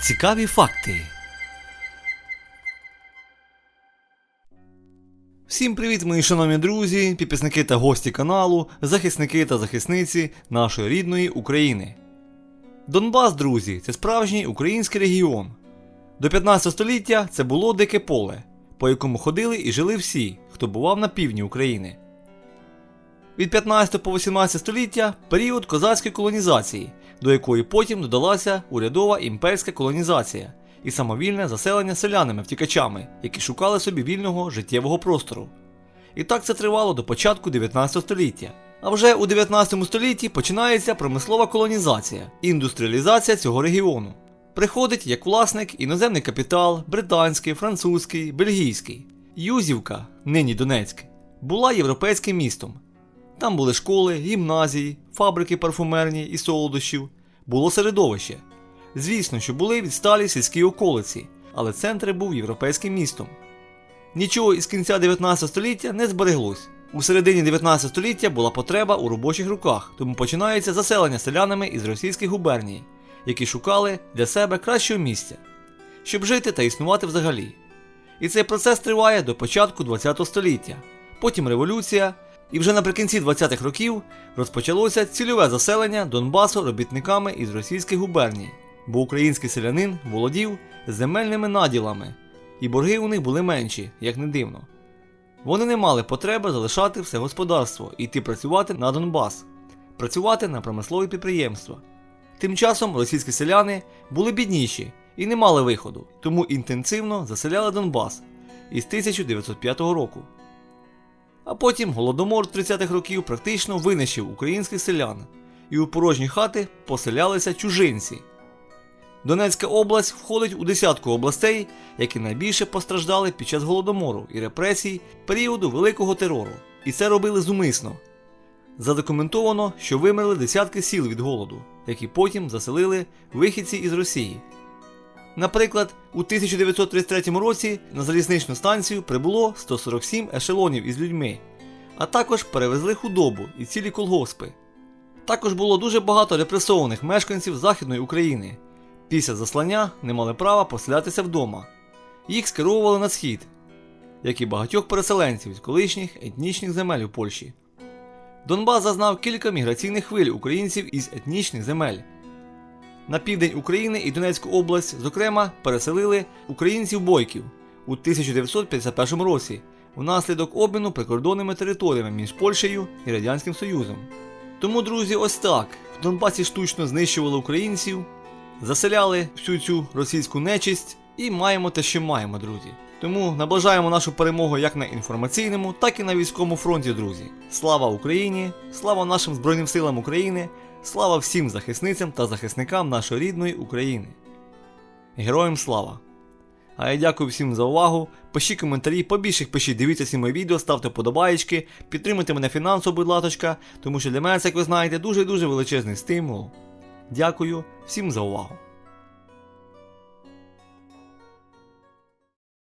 Цікаві факти. Всім привіт, мої шановні друзі, підписники та гості каналу, захисники та захисниці нашої рідної України. Донбас, друзі, це справжній український регіон. До 15 століття це було дике поле, по якому ходили і жили всі, хто бував на півдні України. Від 15 по 18 століття період козацької колонізації, до якої потім додалася урядова імперська колонізація і самовільне заселення селянами-втікачами, які шукали собі вільного життєвого простору. І так це тривало до початку 19 століття. А вже у 19 столітті починається промислова колонізація і індустріалізація цього регіону. Приходить як власник іноземний капітал, британський, французький, бельгійський. Юзівка, нині Донецьк, була європейським містом. Там були школи, гімназії, фабрики парфумерні і солодощів, було середовище. Звісно, що були відсталі сільські околиці, але центр був європейським містом. Нічого із кінця 19 століття не збереглось. У середині 19 століття була потреба у робочих руках, тому починається заселення селянами із російських губерній, які шукали для себе кращого місця, щоб жити та існувати взагалі. І цей процес триває до початку 20 століття, потім революція, і вже наприкінці 20-х років розпочалося цільове заселення Донбасу робітниками із російських губерній, бо український селянин володів земельними наділами, і борги у них були менші, як не дивно. Вони не мали потреби залишати все господарство і йти працювати на Донбас, працювати на промислові підприємства. Тим часом російські селяни були бідніші і не мали виходу, тому інтенсивно заселяли Донбас із 1905 року. А потім голодомор 30-х років практично винищив українських селян, і у порожні хати поселялися чужинці. Донецька область входить у десятку областей, які найбільше постраждали під час голодомору і репресій періоду Великого терору. І це робили зумисно. Задокументовано, що вимерли десятки сіл від голоду, які потім заселили вихідці із Росії. Наприклад, у 1933 році на залізничну станцію прибуло 147 ешелонів із людьми, а також перевезли худобу і цілі колгоспи. Також було дуже багато репресованих мешканців Західної України. Після заслання не мали права поселятися вдома. Їх скеровували на схід, як і багатьох переселенців з колишніх етнічних земель у Польщі. Донбас зазнав кілька міграційних хвиль українців із етнічних земель. На південь України і Донецьку область, зокрема, переселили українців бойків у 1951 році внаслідок обміну прикордонними територіями між Польщею і Радянським Союзом. Тому, друзі, ось так в Донбасі штучно знищували українців, заселяли всю цю російську нечисть і маємо те, що маємо, друзі. Тому наближаємо нашу перемогу як на інформаційному, так і на військовому фронті, друзі. Слава Україні! Слава нашим Збройним силам України! Слава всім захисницям та захисникам нашої рідної України. Героям слава! А я дякую всім за увагу. Пишіть коментарі, побільше пишіть, дивіться всі мої відео, ставте подобаєчки, підтримуйте мене фінансово, будь латочка, тому що для мене як ви знаєте, дуже-дуже величезний стимул. Дякую всім за увагу.